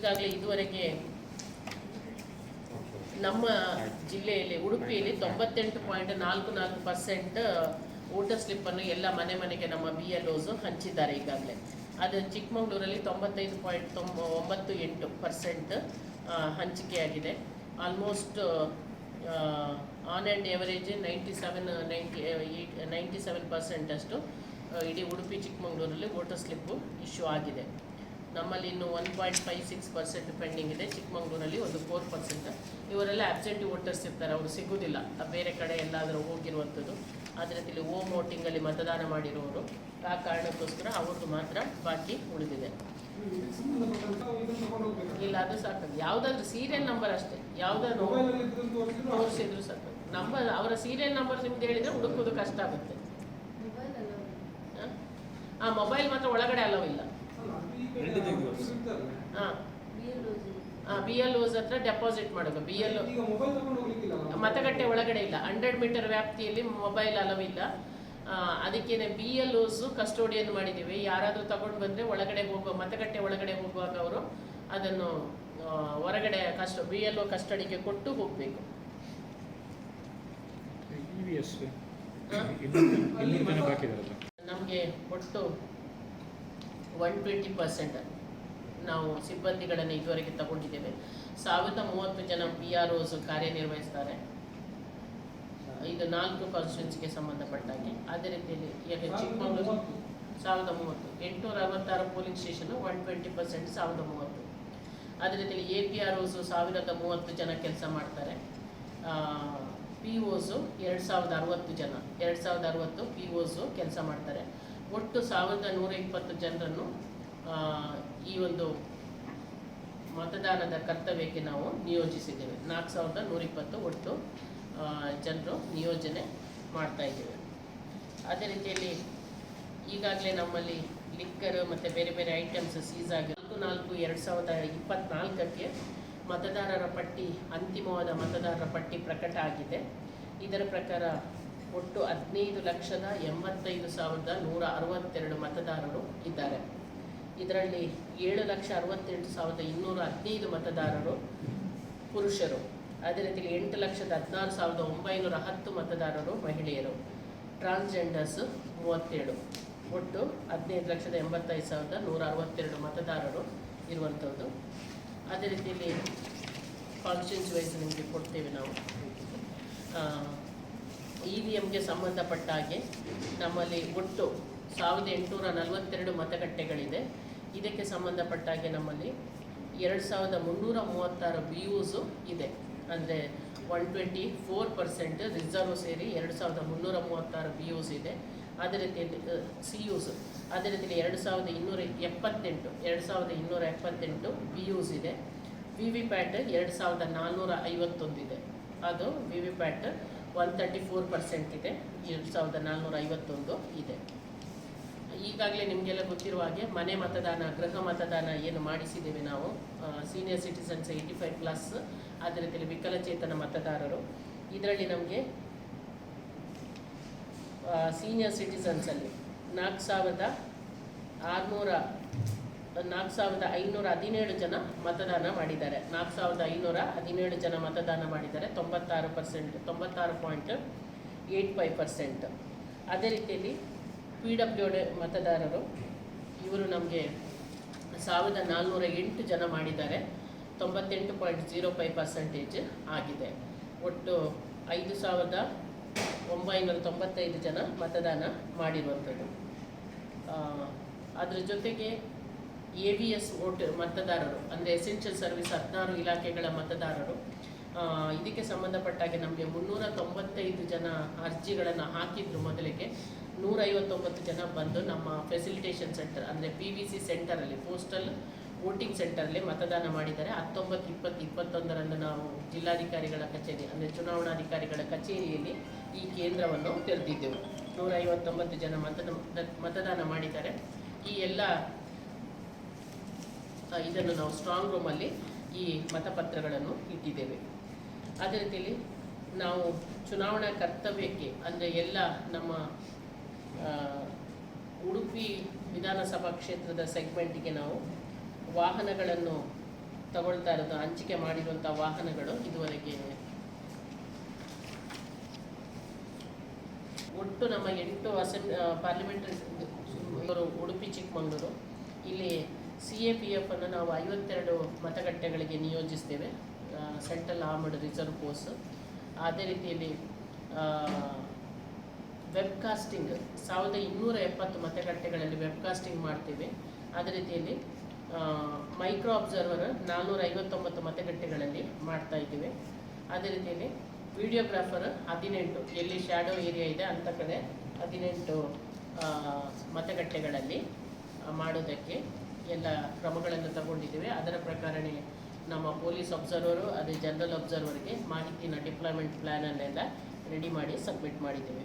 ಈಗಾಗಲೇ ಇದುವರೆಗೆ ನಮ್ಮ ಜಿಲ್ಲೆಯಲ್ಲಿ, ಉಡುಪಿಯಲ್ಲಿ ತೊಂಬತ್ತೆಂಟು ಪಾಯಿಂಟ್ ನಾಲ್ಕು ನಾಲ್ಕು ಪರ್ಸೆಂಟ್ ವೋಟರ್ ಸ್ಲಿಪ್ಪನ್ನು ಎಲ್ಲ ಮನೆ ಮನೆಗೆ ನಮ್ಮ ಬಿ ಎಲ್ ಓಸು ಹಂಚಿದ್ದಾರೆ ಈಗಾಗಲೇ. ಅದು ಚಿಕ್ಕಮಗಳೂರಲ್ಲಿ ತೊಂಬತ್ತೈದು ಪಾಯಿಂಟ್ ತೊಂಬ, ಒಂಬತ್ತು ಎಂಟು percent ಹಂಚಿಕೆಯಾಗಿದೆ. Almost on and average ninety seven, ninety eight ninety seven ಪರ್ಸೆಂಟಷ್ಟು ಇಡೀ ಉಡುಪಿ ಚಿಕ್ಕಮಗಳೂರಲ್ಲಿ ವೋಟರ್ ಸ್ಲಿಪ್ಪು ಇಶ್ಯೂ ಆಗಿದೆ. ನಮ್ಮಲ್ಲಿ ಇನ್ನು one point five six percent pending ಇದೆ. ಚಿಕ್ಕಮಗಳೂರಲ್ಲಿ ಒಂದು ಫೋರ್ ಪರ್ಸೆಂಟ್ ಇವರೆಲ್ಲ ಆಬ್ಸೆಂಟಿ ವೋಟರ್ಸ್ ಇರ್ತಾರೆ ಅವರು ಸಿಗೋದಿಲ್ಲ. ಬೇರೆ ಕಡೆ ಎಲ್ಲಾದರೂ ಹೋಗಿರುವಂಥದ್ದು. ಆದರೆ ಇಲ್ಲಿ ಓಮ್ ವೋಟಿಂಗಲ್ಲಿ ಮತದಾನ ಮಾಡಿರೋರು ಆ ಕಾರಣಕ್ಕೋಸ್ಕರ ಅವ್ರದ್ದು ಮಾತ್ರ ಬಾಕಿ ಉಳಿದಿದೆ. ಇಲ್ಲ ಅದು ಸಾಕು ಯಾವುದಾದ್ರೂ ಸೀರಿಯಲ್ ನಂಬರ್ ಅಷ್ಟೇ. ಯಾವುದಾದ್ರು ತೋರಿಸಿದ್ರು ಸಾಕು. ನಂಬರ್ ಅವರ ಸೀರಿಯಲ್ ನಂಬರ್ ನಿಮ್ದು ಹೇಳಿದರೆ ಹುಡುಕೋದು ಕಷ್ಟ ಆಗುತ್ತೆ. ಹ? ಆ ಮೊಬೈಲ್ ಮಾತ್ರ ಒಳಗಡೆ ಅಲೋ ಇಲ್ಲ ಬಿ ಎಲ್ ಓಸ್ ಹತ್ರ ಡೆಪಾಸಿಟ್ ಮಾಡೋದು ಬಿ ಎಲ್ ಈಗ ಮೊಬೈಲ್ ತಗೊಂಡು ಹೋಗ್ಲಿಕ್ಕಿಲ್ಲ ಮತಗಟ್ಟೆ ಒಳಗಡೆ ಇಲ್ಲ ಹಂಡ್ರೆಡ್ ಮೀಟರ್ ವ್ಯಾಪ್ತಿಯಲ್ಲಿ ಮೊಬೈಲ್ ಅಲವ್ ಇಲ್ಲ ಅದಕ್ಕೇನೆ ಬಿ ಎಲ್ ಓಸು ಕಸ್ಟೋಡಿಯನ್ ಮಾಡಿದ್ದೀವಿ ಯಾರಾದರೂ ತಗೊಂಡು ಬಂದರೆ ಒಳಗಡೆ ಹೋಗುವ ಮತಗಟ್ಟೆ ಒಳಗಡೆ ಹೋಗುವಾಗ ಅವರು ಅದನ್ನು ಹೊರಗಡೆ ಕಸ್ಟೋ ಬಿ ಎಲ್ ಓ ಕಸ್ಟಡಿಗೆ ಕೊಟ್ಟು ಹೋಗಬೇಕು ನಮಗೆ ಒಟ್ಟು ಒನ್ ಟ್ವೆಂಟಿ ಪರ್ಸೆಂಟ್ ನಾವು ಸಿಬ್ಬಂದಿಗಳನ್ನು ಇದುವರೆಗೆ ತಗೊಂಡಿದ್ದೇವೆ. ಸಾವಿರದ ಮೂವತ್ತು ಜನ ಪಿ ಆರ್ ಓಸ್ ಕಾರ್ಯನಿರ್ವಹಿಸ್ತಾರೆ. ಇದು ನಾಲ್ಕು ಕಾನ್ಸ್ಟಿಟ್ಯೂನ್ಸಿಗೆ ಸಂಬಂಧಪಟ್ಟಾಗೆ. ಅದೇ ರೀತಿಯಲ್ಲಿ ಈಗ ಚಿಕ್ಕಮಗಳೂರು ಸಾವಿರದ ಮೂವತ್ತು. ಎಂಟುನೂರ ಅರವತ್ತಾರು polling station one twenty percent ಸಾವಿರದ ಮೂವತ್ತು. ಅದೇ ರೀತಿಯಲ್ಲಿ ಎ ಪಿ ಆರ್ ಓಸು ಸಾವಿರದ ಮೂವತ್ತು ಜನ ಕೆಲಸ ಮಾಡ್ತಾರೆ. ಪಿ ಓಸು ಎರಡು ಸಾವಿರದ ಅರವತ್ತು ಜನ. ಎರಡು ಸಾವಿರದ ಅರವತ್ತು ಪಿ ಓಸು ಕೆಲಸ ಮಾಡ್ತಾರೆ. ಒಟ್ಟು ಸಾವಿರದ ನೂರ ಇಪ್ಪತ್ತು ಜನರನ್ನು ಈ ಒಂದು ಮತದಾನದ ಕರ್ತವ್ಯಕ್ಕೆ ನಾವು ನಿಯೋಜಿಸಿದ್ದೇವೆ. ನಾಲ್ಕು ಸಾವಿರದ ನೂರಿಪ್ಪತ್ತು ಒಟ್ಟು ಜನರು ನಿಯೋಜನೆ ಮಾಡ್ತಾ ಇದ್ದೇವೆ. ಅದೇ ರೀತಿಯಲ್ಲಿ ಈಗಾಗಲೇ ನಮ್ಮಲ್ಲಿ ಲಿಕ್ಕರ್ ಮತ್ತು ಬೇರೆ ಬೇರೆ ಐಟಮ್ಸ್ ಸೀಸ್ ಆಗಿ ನಾಲ್ಕು ನಾಲ್ಕು ಎರಡು ಸಾವಿರದ ಇಪ್ಪತ್ತ್ನಾಲ್ಕಕ್ಕೆ ಮತದಾರರ ಪಟ್ಟಿ, ಅಂತಿಮವಾದ ಮತದಾರರ ಪಟ್ಟಿ ಪ್ರಕಟ ಆಗಿದೆ. ಇದರ ಪ್ರಕಾರ ಒಟ್ಟು ಹದಿನೈದು ಲಕ್ಷದ ಎಂಬತ್ತೈದು ಸಾವಿರದ ನೂರ ಅರವತ್ತೆರಡು ಮತದಾರರು ಇದ್ದಾರೆ. ಇದರಲ್ಲಿ ಏಳು ಲಕ್ಷ ಅರವತ್ತೆಂಟು ಸಾವಿರದ ಇನ್ನೂರ ಹದಿನೈದು ಮತದಾರರು ಪುರುಷರು. ಅದೇ ರೀತಿ ಎಂಟು ಲಕ್ಷದ ಹದಿನಾರು ಸಾವಿರದ ಒಂಬೈನೂರ ಹತ್ತು ಮತದಾರರು ಮಹಿಳೆಯರು. ಟ್ರಾನ್ಸ್ಜೆಂಡರ್ಸ್ ಮೂವತ್ತೇಳು. ಒಟ್ಟು ಹದಿನೈದು ಲಕ್ಷದ ಎಂಬತ್ತೈದು ಸಾವಿರದ ನೂರ ಅರವತ್ತೆರಡು ಮತದಾರರು ಇರುವಂಥದ್ದು. ಅದೇ ರೀತಿಯಲ್ಲಿ ಕಾನ್ಸ್ಟಿಟ್ಯೂನ್ಸಿ ವೈಸ್ ನಿಮಗೆ ಕೊಡ್ತೇವೆ ನಾವು. ಇ ವಿ ಎಮ್ಗೆ ಸಂಬಂಧಪಟ್ಟ ಹಾಗೆ ನಮ್ಮಲ್ಲಿ ಒಟ್ಟು ಸಾವಿರದ ಎಂಟುನೂರ ನಲವತ್ತೆರಡು ಮತಗಟ್ಟೆಗಳಿದೆ. ಇದಕ್ಕೆ ಸಂಬಂಧಪಟ್ಟ ಹಾಗೆ ನಮ್ಮಲ್ಲಿ ಎರಡು ಸಾವಿರದ ಮುನ್ನೂರ ಮೂವತ್ತಾರು ಬಿ ಯುಸು ಇದೆ. ಅಂದರೆ one twenty four percent reserve ಸೇರಿ ಎರಡು ಸಾವಿರದ ಮುನ್ನೂರ ಮೂವತ್ತಾರು ಬಿ ಯುಸ್ ಇದೆ. ಅದೇ ರೀತಿಯಲ್ಲಿ ಸಿ ಯುಸ್ ಅದೇ ರೀತಿಯಲ್ಲಿ ಎರಡು ಸಾವಿರದ ಇನ್ನೂರ ಎಪ್ಪತ್ತೆಂಟು, ಎರಡು ಸಾವಿರದ ಇನ್ನೂರ ಎಪ್ಪತ್ತೆಂಟು ಬಿ ಯುಸ್ ಇದೆ. ವಿ ವಿ ಪ್ಯಾಟ್ ಎರಡು ಸಾವಿರದ ನಾನ್ನೂರ ಐವತ್ತೊಂದಿದೆ ಅದು V V PAT one thirty four percent ಇದೆ. ಎರಡು ಸಾವಿರದ ನಾಲ್ನೂರ ಐವತ್ತೊಂದು ಇದೆ. ಈಗಾಗಲೇ ನಿಮಗೆಲ್ಲ ಗೊತ್ತಿರುವ ಹಾಗೆ ಮನೆ ಮತದಾನ, ಗೃಹ ಮತದಾನ ಏನು ಮಾಡಿಸಿದ್ದೇವೆ ನಾವು. Senior citizens eighty five plus ಅದೇ ರೀತಿಯಲ್ಲಿ ವಿಕಲಚೇತನ ಮತದಾರರು. ಇದರಲ್ಲಿ ನಮಗೆ ಸೀನಿಯರ್ ಸಿಟಿಸನ್ಸಲ್ಲಿ ನಾಲ್ಕು ಸಾವಿರದ ಆರುನೂರ ನಾಲ್ಕು ಸಾವಿರದ ಐನೂರ ಹದಿನೇಳು ಜನ ಮತದಾನ ಮಾಡಿದ್ದಾರೆ. ನಾಲ್ಕು ಸಾವಿರದ ಐನೂರ ಹದಿನೇಳು ಜನ ಮತದಾನ ಮಾಡಿದ್ದಾರೆ. ತೊಂಬತ್ತಾರು ಪರ್ಸೆಂಟ್, ತೊಂಬತ್ತಾರು ಪಾಯಿಂಟ್ ಏಯ್ಟ್ ಫೈವ್ ಪರ್ಸೆಂಟ್. ಅದೇ ರೀತಿಯಲ್ಲಿ ಪಿ ಡಬ್ಲ್ಯೂ ಡಿ ಮತದಾರರು, ಇವರು ನಮಗೆ ಸಾವಿರದ ನಾಲ್ನೂರ ಎಂಟು ಜನ ಮಾಡಿದ್ದಾರೆ. ತೊಂಬತ್ತೆಂಟು ಪಾಯಿಂಟ್ ಜೀರೋ ಫೈವ್ ಪರ್ಸೆಂಟೇಜ್ ಆಗಿದೆ. ಒಟ್ಟು ಐದು ಸಾವಿರದ ಒಂಬೈನೂರ ತೊಂಬತ್ತೈದು ಜನ ಮತದಾನ ಮಾಡಿರುವಂಥದ್ದು. ಅದರ ಜೊತೆಗೆ ಎ ವಿ ಎಸ್ ವೋಟ್ ಮತದಾರರು, ಅಂದರೆ ಎಸೆನ್ಷಿಯಲ್ ಸರ್ವಿಸ್ ಹದಿನಾರು ಇಲಾಖೆಗಳ ಮತದಾರರು ಇದಕ್ಕೆ ಸಂಬಂಧಪಟ್ಟಾಗೆ ನಮಗೆ ಮುನ್ನೂರ ತೊಂಬತ್ತೈದು ಜನ ಅರ್ಜಿಗಳನ್ನು ಹಾಕಿದ್ರು ಮೊದಲಿಗೆ. ನೂರೈವತ್ತೊಂಬತ್ತು ಜನ ಬಂದು ನಮ್ಮ ಫೆಸಿಲಿಟೇಷನ್ ಸೆಂಟರ್ ಅಂದರೆ ಪಿ ವಿ ಸಿ ಸೆಂಟರಲ್ಲಿ ಪೋಸ್ಟಲ್ ವೋಟಿಂಗ್ ಸೆಂಟರಲ್ಲಿ ಮತದಾನ ಮಾಡಿದ್ದಾರೆ. ಹತ್ತೊಂಬತ್ತು, ಇಪ್ಪತ್ತು, ಇಪ್ಪತ್ತೊಂದರಂದು ನಾವು ಜಿಲ್ಲಾಧಿಕಾರಿಗಳ ಕಚೇರಿ, ಅಂದರೆ ಚುನಾವಣಾಧಿಕಾರಿಗಳ ಕಚೇರಿಯಲ್ಲಿ ಈ ಕೇಂದ್ರವನ್ನು ತೆರೆದಿದ್ದೆವು. ನೂರೈವತ್ತೊಂಬತ್ತು ಜನ ಮತದ, ಮತದಾನ ಮಾಡಿದ್ದಾರೆ. ಈ ಎಲ್ಲ ಇದನ್ನು ನಾವು ಸ್ಟ್ರಾಂಗ್ ರೂಮಲ್ಲಿ ಈ ಮತಪತ್ರಗಳನ್ನು ಇಟ್ಟಿದ್ದೇವೆ. ಅದೇ ರೀತಿಯಲ್ಲಿ ನಾವು ಚುನಾವಣಾ ಕರ್ತವ್ಯಕ್ಕೆ, ಅಂದರೆ ಎಲ್ಲ ನಮ್ಮ ಉಡುಪಿ ವಿಧಾನಸಭಾ ಕ್ಷೇತ್ರದ ಸೆಗ್ಮೆಂಟ್ಗೆ ನಾವು ವಾಹನಗಳನ್ನು ತಗೊಳ್ತಾ ಇರೋದು, ಹಂಚಿಕೆ ಮಾಡಿರುವಂಥ ವಾಹನಗಳು ಇದುವರೆಗೆ ಒಟ್ಟು ನಮ್ಮ ಎಂಟು ಅಸೆಂಬ್ ಪಾರ್ಲಿಮೆಂಟರಿ ಉಡುಪಿ ಚಿಕ್ಕಮಗಳೂರು, ಇಲ್ಲಿ ಸಿ ಎ ಪಿ ಎಫನ್ನು ನಾವು ಐವತ್ತೆರಡು ಮತಗಟ್ಟೆಗಳಿಗೆ ನಿಯೋಜಿಸ್ತೇವೆ. Central armed reserve force. ಅದೇ ರೀತಿಯಲ್ಲಿ ವೆಬ್ಕಾಸ್ಟಿಂಗ್, ಸಾವಿರದ ಇನ್ನೂರ ಎಪ್ಪತ್ತು ಮತಗಟ್ಟೆಗಳಲ್ಲಿ ವೆಬ್ಕಾಸ್ಟಿಂಗ್ ಮಾಡ್ತೇವೆ. ಅದೇ ರೀತಿಯಲ್ಲಿ ಮೈಕ್ರೋ ಅಬ್ಸರ್ವರ್ ನಾನ್ನೂರ ಐವತ್ತೊಂಬತ್ತು ಮತಗಟ್ಟೆಗಳಲ್ಲಿ ಮಾಡ್ತಾ ಇದ್ದೀವಿ. ಅದೇ ರೀತಿಯಲ್ಲಿ, ವಿಡಿಯೋಗ್ರಾಫರ್ ಹದಿನೆಂಟು, ಎಲ್ಲಿ ಶ್ಯಾಡೋ ಏರಿಯಾ ಇದೆ ಅಂಥ ಕಡೆ ಹದಿನೆಂಟು ಮತಗಟ್ಟೆಗಳಲ್ಲಿ ಮಾಡೋದಕ್ಕೆ ಎಲ್ಲ ಕ್ರಮಗಳನ್ನು ತಗೊಂಡಿದ್ದೇವೆ. ಅದರ ಪ್ರಕಾರನೇ ನಮ್ಮ ಪೊಲೀಸ್ ಅಬ್ಸರ್ವರು, ಅದೇ ಜನರಲ್ ಅಬ್ಸರ್ವರ್ಗೆ ಮಾಹಿತಿನ ಡಿಪ್ಲಾಯ್ಮೆಂಟ್ ಪ್ಲ್ಯಾನನ್ನೆಲ್ಲ ರೆಡಿ ಮಾಡಿ ಸಬ್ಮಿಟ್ ಮಾಡಿದ್ದೀವಿ.